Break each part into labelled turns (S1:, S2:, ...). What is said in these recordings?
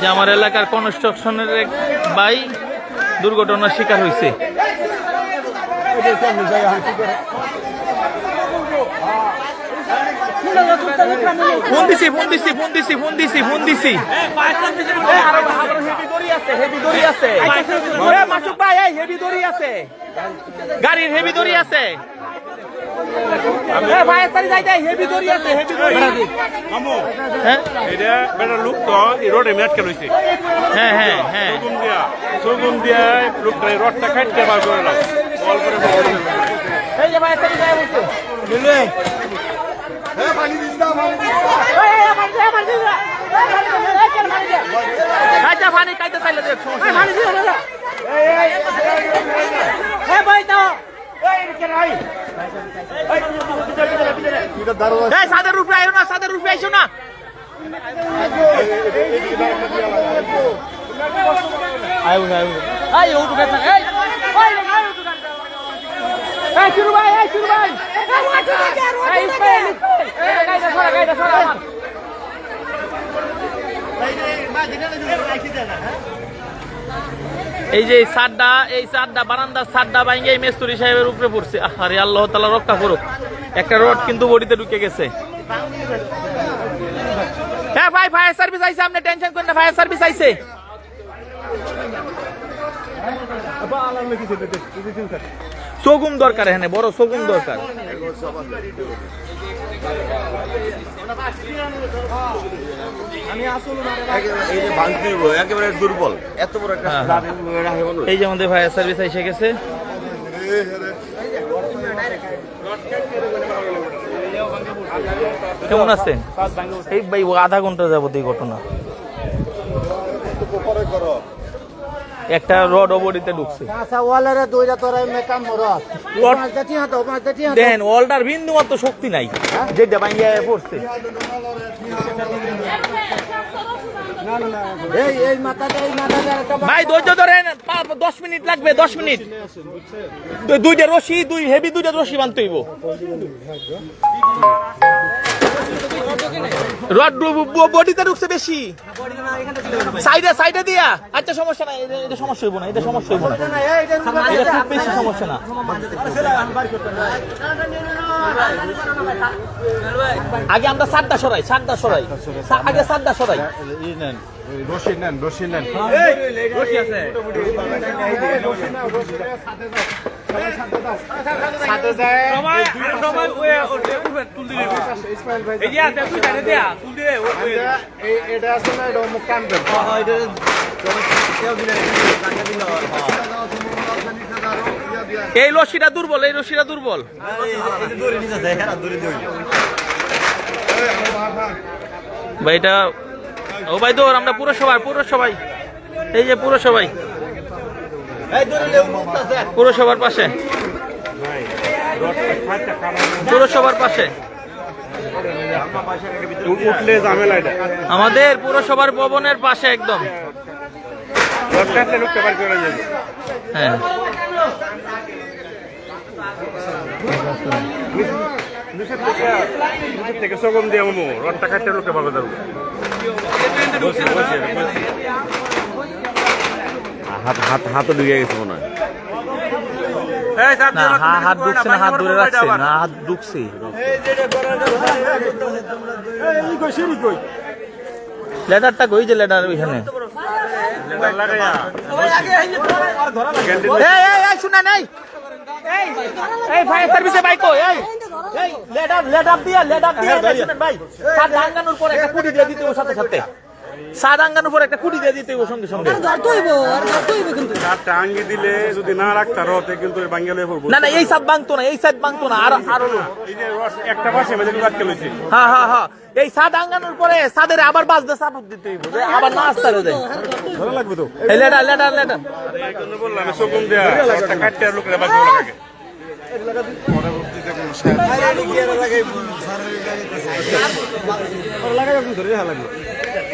S1: যে আমার এলাকার কনস্ট্রাকশনের এক ভাই দুর্ঘটনার শিকার হয়েছে ফোন দিছি ফোন দিছি ফোন দিছি ফোন দিছি ফোন দিছি। গাড়ির হেভি দড়ি আছে। হ্যাঁ? হ্যাঁ হ্যাঁ হ্যাঁ।
S2: রডটা কাটতে বার
S1: পানি খাইতে চাইলে দেখ সাদের রূপে আইও না সাদের রূপে আইসো না ও টুকে থাক এই শুরু ভাই এই শুরু ভাই। এই সরা সরা আমার। এই যে এই সাদটা এই সাদটা বারান্দার সাদটা ভাঙে এই মেস্তুরি সাহেবের উপরে পড়ছে। আরে আল্লাহ তালা রক্ষা করুক। একটা রড কিন্তু বডিতে ঢুকে গেছে। হ্যাঁ ভাই ফায়ার সার্ভিস আইছে আপনি টেনশন করেন না ফায়ার সার্ভিস আইছে। সগুম দরকার এখানে বড় সগুম দরকার।
S3: এই যে ভাঙতে হইবো, একেবারে দুর্বল। এত বড় একটা
S1: হ্যাঁ,
S3: মানুষ।
S1: এই যে আমাদের ফায়ার সার্ভিস এসে গেছে। কেমন আছেন? এই ভাই ও আধা ঘণ্টা যাবত এই ঘটনা একটা রড অবডিতে ঢুকছে।
S4: হাতো
S1: দেখেন ওয়ালটার বিন্দু মাত্র শক্তি নাই যেটা ভাঙ্গিয়া পড়ছে। ভাই ধৈর্য ধরেন দশ মিনিট লাগবে দশ মিনিট। দুইটা রশি দুই হেভি দুইটা রশি বানতে হইব। রড বডিতে ঢুকছে বেশি। সাইডে সাইডে দিয়া। আচ্ছা সমস্যা নাই এটা- সমস্যা হইব না এটা সমস্যা হইব না। এটা খুব বেশি সমস্যা না। আগে আমরা সাতটা সরাই সাতটা সরাই আগে সাতটা সরাই
S4: এটা আছে না এটা মুখ কান দেন
S1: এই রশিটা দুর্বল, এই রশিটা দুর্বল। ভাই ও ভাই, দৌড়, আমরা পুরো সবাই এই যে পুরো সবাই পাশে। পুরসভার পাশে। আমাদের পুরসভার ভবনের পাশে একদম। হ্যাঁ
S2: থেকে সগম দিয়ে আমো রডটা কাটতে হাত হাত হাতও ঢুকে গেছে মনে হয়
S1: না হা- হাত ঢুকছে না হাত ধরে রাখছে না হাত ঢুকছে লেটারটা কই যে লেদার ওইখানে? শুনা নাই এই এই ফায়ার সার্ভিসে বাইকো এই এই লেটার লেটার দিয়া লেটার দিয়া শুনেন ভাই। সাত আঙ্গানোর পর একটা কুড়ি দিয়ে দিতে ওর সাথে সাথে। সাত আঙ্গানোর পর একটা কুড়ি দিয়ে দিতে হবে সঙ্গে সঙ্গে
S2: আঙ্গি দিলে যদি না রাখতার হতে কিন্তু বাঙ্গালে পড়ব
S1: না না এই সাত ভাঙতো না এই সাত ভাঙতো না আর আরও
S2: এই যে রস একটা পাশে মেঝে রাখতে লইছে
S1: হ্যাঁ হ্যাঁ হ্যাঁ এই সাত আঙ্গানোর পরে সাদের আবার বাজতে সাপোর্ট দিতে হইব আবার না আসতে হবে
S2: ভালো লাগবে তো
S1: এই লেটার লেটার লেটার
S2: এই জন্য বললাম সগম দেয়া রডটা কাটতে আর লোকেরা বার করে লাগে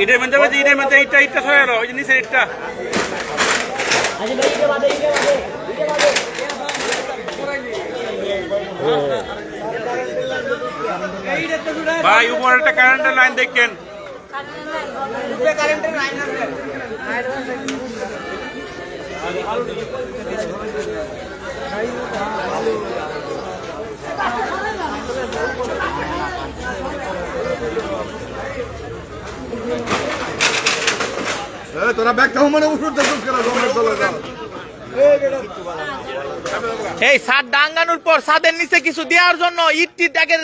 S2: ইটের মধ্যে বাজে ইটের মধ্যে ইটটা ইটটা সরে এলো ওই যে নিচের ইটটা। ভাই উপরে একটা কারেন্টের লাইন দেখেন।
S3: তোরা ব্যাগটা মানে উঠুর
S1: এই ছাদ ডাঙ্গানোর পর ছাদের নিচে কিছু দেওয়ার জন্য ইট টিট আগে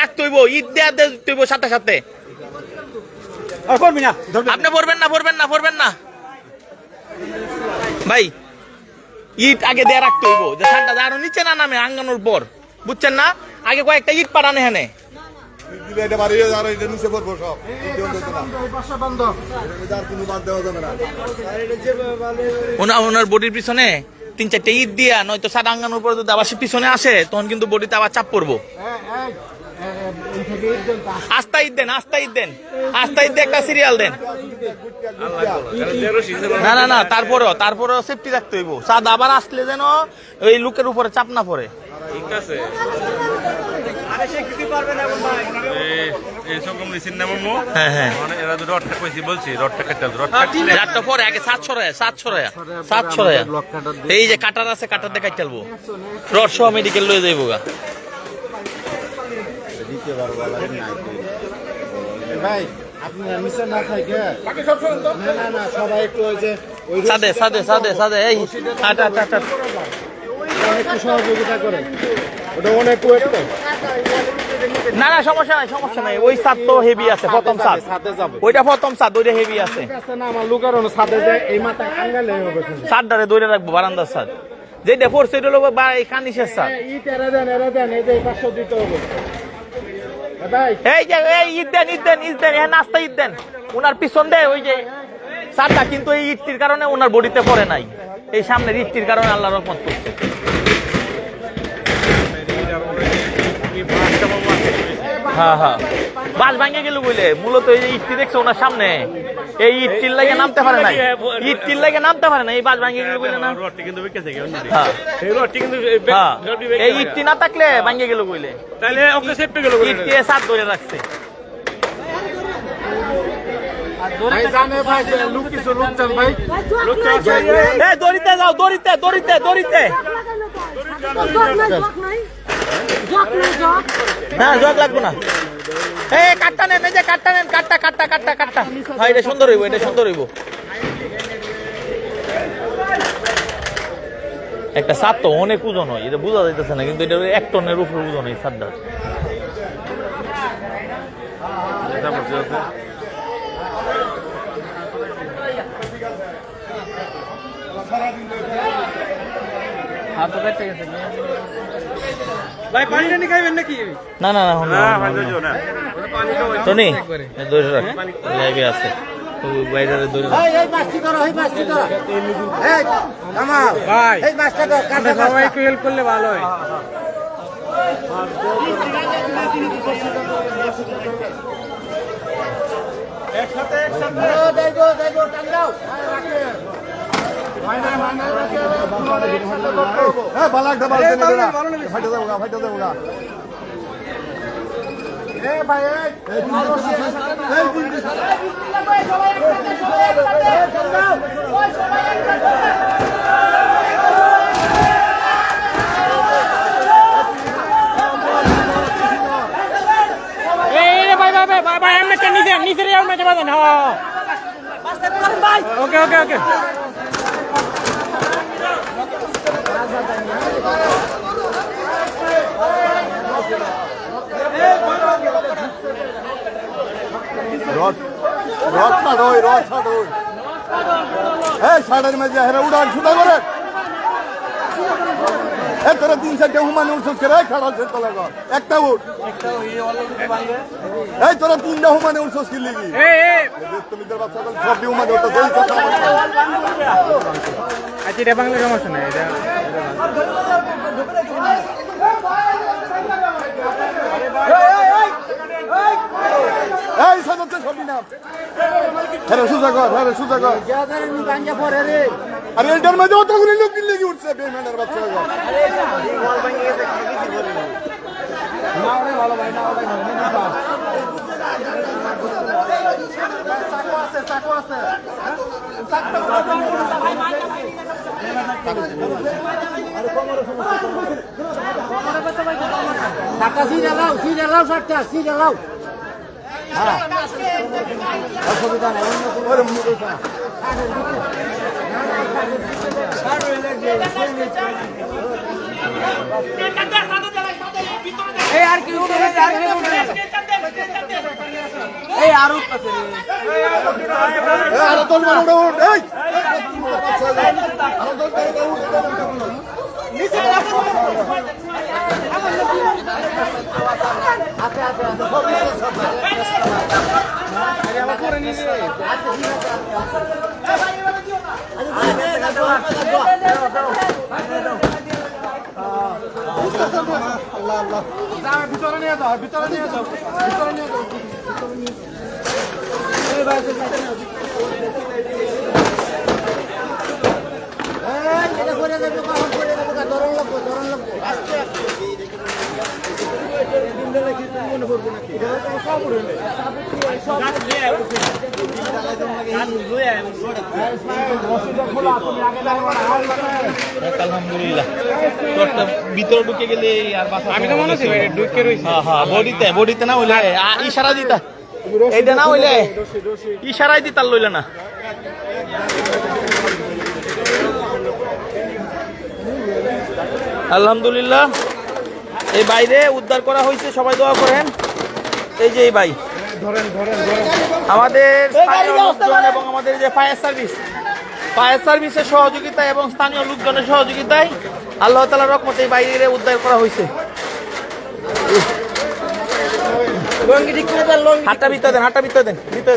S1: রাখতে ইট দেওয়া দিতে সাথে সাথে। আপনি পড়বেন না পড়বেন না পড়বেন না। ভাই, ইট আগে দেয়া রাখতে হইব, যে আরও নিচে না নামে আঙ্গানোর পর, বুঝছেন না? আগে কয়েকটা ইট পাঠানে হেনে ওনার বডির পিছনে তিন চারটে ইট দিয়া, নয়তো সাদা আঙ্গানোর পর যদি আবার পিছনে আসে, তখন কিন্তু বডিতে আবার চাপ পড়ব। আস্তা ঈদ দেন আস্তা ঈদ দেন। আস্তা ঈদ একটা সিরিয়াল দেন। না না না তারপরেও তারপরেও সেফটি রাখতে হইব। চাঁদ আবার আসলে যেন ওই লুকের উপরে চাপ না পড়ে।
S2: ঠিক আছে। এই
S1: হ্যাঁ হ্যাঁ।
S2: মানে
S1: যে কাটার আছে কাটার দেখাই চালবো রড সহ মেডিকেল লয়ে যাইবো গা।
S4: ভাই আপনি নিচে না থাকে না না না সবাই একটু ওই যে ওই
S1: সাদে সাদে সাদে সাদে এই আটা আটা আটা।
S4: একটু সহযোগিতা করে। ওটা অনেক ওয়েট
S1: না না সমস্যা নাই সমস্যা নাই। ওই সাত তো হেভি আছে প্রথম ওইটা প্রথম সাত ওইটা হেভি আছে।
S4: না আমার লুকার অন্য সাথে যায় এই মাথায় আঙ্গালে হবে
S1: দৌড়ে রাখব বারান্দার যেটা হলো বা এই কানিসের
S4: এই এরা দেন এরা দেন এই যে পাঁচশো দিতে হবে।
S1: এই যে, এই ঈদ দেন, ঈদ হ্যাঁ নাস্তা ঈদ দেন। ওনার পিছন দেয় ওই যে সারটা কিন্তু এই ইটটির কারণে ওনার বডিতে পড়ে নাই। এই সামনের ইটটির কারণে আল্লাহ রহমত করছে। হ্যাঁ হ্যাঁ। বাস ভাঙে গেল বলে মূলত এই ইটটি দেখছে ওনার সামনে? এই ইটটির লাগে নামতে পারে না ইটটির লাগে নামতে পারে না এই বাস ভাঙে গেল বলে না?
S2: রডটি কিন্তু বেঁকে থেকে
S1: হ্যাঁ।
S2: এই রডটি কিন্তু
S1: হ্যাঁ। এই ইটটি না থাকলে ভাঙে গেল বলে
S2: তাহলে ওকে সেপে গেল
S1: ইটটি সাত ধরে রাখছে। দড়িতে যাও দড়িতে দড়িতে দড়িতে। না জগ লাগবো না। এই কাটটা নেন এই যে কাটটা নেন কাটটা কাটটা কাটটা কাটটা। হ্যাঁ এটা সুন্দর হইব এটা সুন্দর হইব। একটা সাত তো অনেক ওজন হয় এটা বোঝা যাইতেছে না কিন্তু এটা এক টনের উপরে ওজন এই সাতটা
S4: ভাই পানি টানি খাইবেন নাকি?
S1: না না না না,
S2: ভাই
S1: না,
S2: ধরো
S1: টনি দৌড়ে রাখ। লাইভে আছে। বাইরে দৌড়ে রাখ।
S4: এই এই মাছটি ধরো এই মাছটি ধরো এই কামাল ভাই এই মাছটা ধরো কাঁচা সবাই একটু হেল্প করলে ভালো হয়। একসাথে একসাথে দেখো দেখো টাঙ্গাও
S3: হ্যাঁ বালতে নিবে না ফাইটা দেবো ফাইটা দেবো গা
S4: এ
S1: ওকে ওকে ওকে।
S5: রথ রথ ছাড় রথ ছাড় এই সাড়ের মাঝে হেরা উড়ান ছুটা করেন এ তোরা তিন চারটে হুমান উঠছিস করে খাড়া সে তোলা কর একটা উঠ। এই তোরা তিনটা হুমানে উঠছিস কি লিগি? তুমি তোর বাচ্চা সব উঠতো
S4: আচ্ছা এটা বাংলা সমস্যা নাই এটা
S5: এই সাজাচ্ছে নাম হ্যাঁ সুজা কর হ্যাঁ সুজা কর। আরে এটার মধ্যে অতগুলো লোক লেগে উঠছে? বেমেনের বাচ্চা
S4: টাকা সাতটা সিট এলাও অসুবিধা নেই অন্য কোনো এই আর কি উঠে আর কি উঠে। এই আর উঠতেছে।
S5: আরে তোর মানে উঠে উঠ এই
S4: এই, এটা করে দেবে, ভিতরে নিয়ে যাও ধরন লাগবো, ধরন লাগবো।
S1: আলহামদুলিল্লাহ। ভিতরে ঢুকে গেলে আর
S4: আমি তো মনে হচ্ছে ভাই, ঢুকে রয়েছে।
S1: হ্যাঁ হ্যাঁ বডিতে বডিতে না হইলে ইশারা দিতা। এইটা না হইলে ইশারাই দিতার লইলে না। আলহামদুলিল্লাহ। এই বাইরে উদ্ধার করা হয়েছে সবাই দোয়া করেন। এই যে এই ভাই। আমাদের এবং আমাদের যে ফায়ার সার্ভিস ফায়ার সার্ভিসের সহযোগিতা এবং স্থানীয় লোকজনের সহযোগিতায় আল্লাহ তালার রকমতে এই বাইরে উদ্ধার করা হয়েছে।
S4: ঠিক করে দেন
S1: হাতটা ভিতরে দেন ভিতরে দেন ভিতরে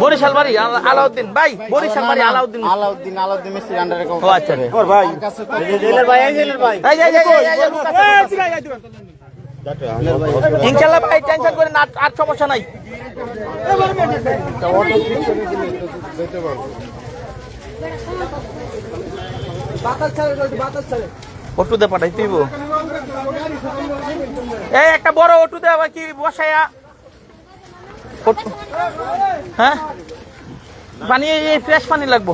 S1: বরিশাল বাড়ি আলাউদ্দিন ভাই বরিশাল বাড়ি আলাউদ্দিন
S4: আলাউদ্দিন আলাউদ্দিন মিস্ত্রি আন্ডারে
S1: ও আচ্ছা রে।
S4: ভাই জেলের ভাই এই জেলের ভাই
S1: এই, এই, এই, ভাই টেনশন করে না আর সমস্যা নাই
S4: বাতাস ছাড়ে বাতাস ছাড়ে
S1: অটুতে পাঠাই তুইব এই একটা বড় অটুতে আবার কি বসায়া অটু- হ্যাঁ? পানি এই ফ্রেশ পানি লাগবো।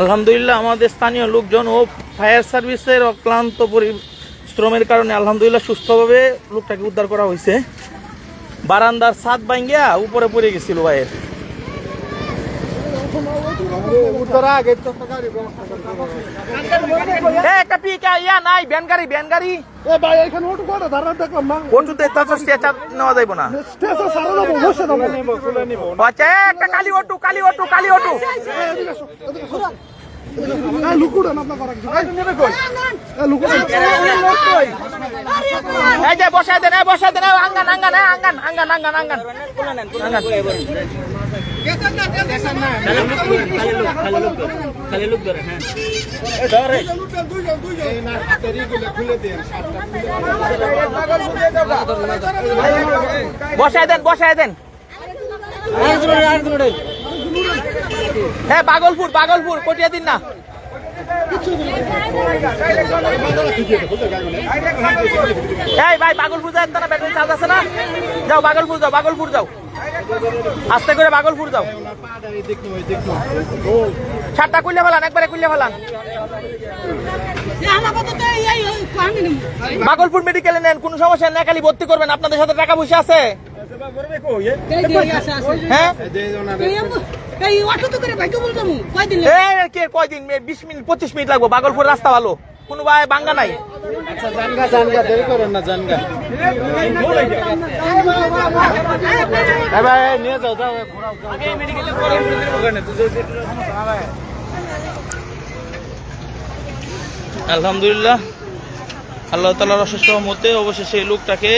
S1: আলহামদুলিল্লাহ, আমাদের স্থানীয় লোকজন ও ফায়ার সার্ভিসের অক্লান্ত পরিশ্রমের কারণে আলহামদুলিল্লাহ সুস্থভাবে লোকটাকে উদ্ধার করা হয়েছে। বারান্দার ছাদ ভাঙ্গিয়া উপরে পড়ে গেছিল ভাইয়ের। একটা পিক ইয়া নাই ভ্যান গাড়ি ভ্যান গাড়ি।
S5: এ ভাই এখানে ওটু করে ধারা দেখলাম না।
S1: ওটুতে তাতো স্টেচার নেওয়া যাইব না।
S5: স্টেশন সারা দেবো বসে দেবো
S1: আচ্ছা একটা কালি বসায় দেন বসায় দেন আঙ্গান আঙ্গান আঙ্গান আঙ্গান আঙ্গান আঙ্গান। আঙ্গান বসায় দেন বসায় দেন। হ্যাঁ বাগলপুর কটিয়া দিন না। এই ভাই, বাগলপুর যান না ব্যাটারি চার্জ আছে না? যাও, বাগলপুর যাও বাগলপুর যাও। আস্তে করে বাগলপুর যাও। সাতটা কুইলে ফেলান একবারে কুইলে ফেলান। বাগলপুর মেডিকেলে নেন কোনো সমস্যা নেই খালি ভর্তি করবেন আপনাদের সাথে টাকা পয়সা আছে? হ্যাঁ?
S6: কয়দিন?
S1: বিশ মিনিট পঁচিশ মিনিট লাগবো বাগলপুর রাস্তা ভালো। কোনো ভাই বাঙ্গা নাই?
S4: জানগা জানগা দেরি করেন না জানগা। এই ভাই নিয়ে যাও যাও ঘোরাও
S1: আলহামদুলিল্লাহ। আল্লাহ তালার অশেষ মতে অবশেষে এই লোকটাকে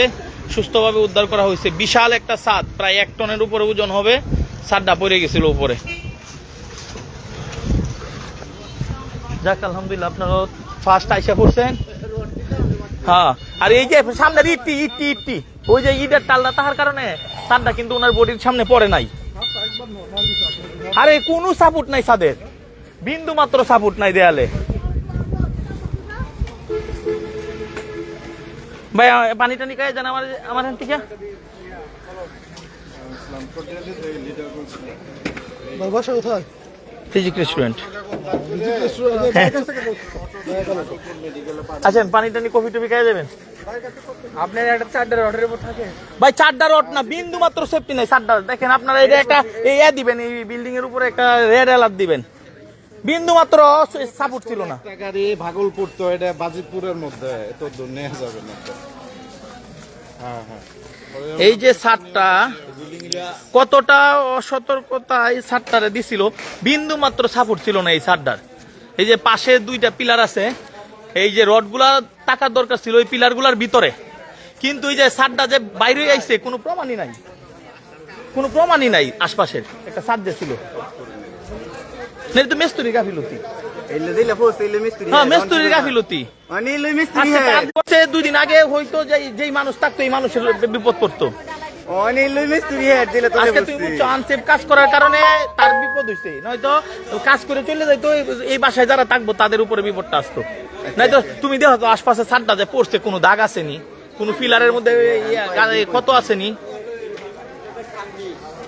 S1: সুস্থভাবে উদ্ধার করা হয়েছে। বিশাল একটা ছাদ প্রায় এক টনের উপরে ওজন হবে ছাদটা পড়ে গেছিল উপরে। যাক আলহামদুলিল্লাহ আপনারা ফার্স্ট আইসা করছেন হ্যাঁ। আর এই যে সামনের ইটটি ইটটি ইটটি ওই যে ইটের টালটা তাহার কারণে ছাদটা কিন্তু ওনার বডির সামনে পড়ে নাই। আরে কোনো সাপোর্ট নাই সাদের বিন্দু মাত্র সাপোর্ট নাই দেয়ালে। ভাই আ- পানি টানি খাই জান আমার আমার এখান থেকে।
S5: বসে কোথায়?
S1: ফিজিক রেস্টুরেন্ট আচ্ছা পানি টানি কফি টফি খাই দেবেন
S4: আপনার একটা চারটার অর্ডারের উপর থাকে।
S1: ভাই চারটা রড না বিন্দু মাত্র সেফটি নাই চারটা দেখেন আপনারা এটা একটা এই এ দিবেন এই বিল্ডিং এর উপরে একটা রেড অ্যালার্ট দিবেন। বিন্দু মাত্র সাপোর্ট ছিল না।
S5: গাড়ি ভাগলপুর তো এটা বাজিতপুরের মধ্যে এত দূর নিয়ে যাবে না। হ্যাঁ হ্যাঁ।
S1: এই যে সারটা, কতটা অসতর্কতা এই সারটারে দিছিল? বিন্দু মাত্র সাপোর্ট ছিল না এই সারটার। এই যে পাশে দুইটা পিলার আছে, এই যে রডগুলা টাকার দরকার ছিল ওই পিলারগুলার ভিতরে। কিন্তু এই যে সারটা যে বাইরে আইছে, কোনো প্রমাণই নাই। কোনো প্রমাণই নাই আশপাশের। একটা সার যে ছিল। মেস্তুরি গাফিলতি। হ্যাঁ গাফিলতি
S4: মানে
S1: কাজ করছে দুই দিন আগে হয়তো যেই মানুষ থাকতো এই মানুষের বিপদ পড়তো
S4: অনে এলে মিস্ত্রি হ্যাঁ দিলে তো
S1: আজকে তুমি কাজ করার কারণে তার বিপদ হইছে নয়তো কাজ করে চলে যাইতো এই- বাসায় যারা থাকব তাদের উপরে বিপদটা আসতো নয়তো তুমি দেখো তো আশপাশে ছাদটা যে পড়ছে কোনো দাগ আসেনি কোনো ফিলারের মধ্যে ইয়া, কত আসেনি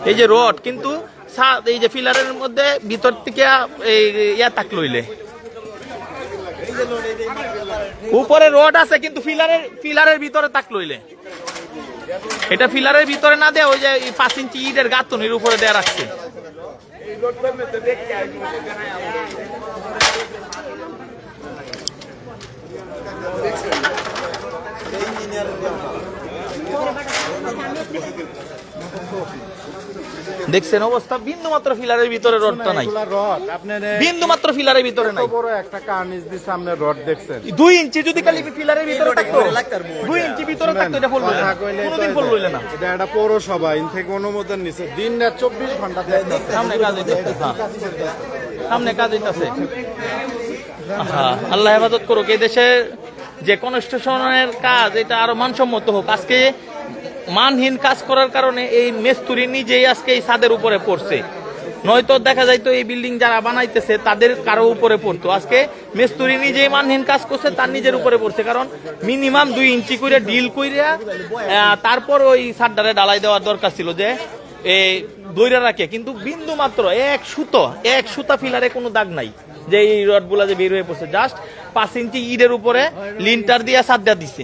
S1: এই যে রড কিন্তু এই যে ফিলারের মধ্যে ভিতর থেকে, এই, ইয়া তাক লইলে। উপরে রড আছে, কিন্তু ফিলারের ফিলারের ভিতরে তাক লইলে। এটা ফিলারের ভিতরে না দেয়, ওই যে পাঁচ ইঞ্চি ইটের গাঁথনির উপরে দেয়া রাখছে। দেখছেন অবস্থা? বিন্দু মাত্র ফিলারের ভিতরে রডটা নাই। বিন্দু মাত্র ফিলারের ভিতরে নাই।
S5: বড় একটা কার্নিস দিয়ে সামনে রড দেখছেন।
S1: দুই ইঞ্চি যদি খালি ফিলারের ভিতরে থাকতো দুই ইঞ্চি ভিতরে থাকতো এটা ফল
S5: তো
S1: কোনোদিন ফল লইলে না।
S5: এটা একটা পৌরসভা ইন থেকে অনুমোদন নিছে। দিন রাত চব্বিশ ঘণ্টা দেখতেছে
S1: সামনে কাজ হইতেছে হ্যাঁ। সামনে কাজ হইতেছে। আল্লাহ হেফাজত করুক এই দেশে যে কনস্ট্রাকশনের কাজ এটা আরও মানসম্মত হোক। আজকে মানহীন কাজ করার কারণে এই মেস্তুরি নিজেই আজকে এই ছাদের উপরে পড়ছে। নয়তো দেখা যাইতো এই বিল্ডিং যারা বানাইতেছে, তাদের কারও উপরে পড়তো। আজকে মেস্তুরি নিজেই মানহীন কাজ করছে, তার নিজের উপরে পড়ছে। কারণ মিনিমাম দুই ইঞ্চি করে ডিল কইরা তারপর ওই ছাদটারে ডালাই দেওয়ার দরকার ছিল যে এই দইরা রাখে। কিন্তু বিন্দু মাত্র এক সুতো, এক সুতা ফিলারে কোনো দাগ নাই। যে এই রডগুলা যে বের হয়ে পড়ছে জাস্ট পাঁচ ইঞ্চি ইটের উপরে লিন্টার দিয়ে সাদ্দা দিছে।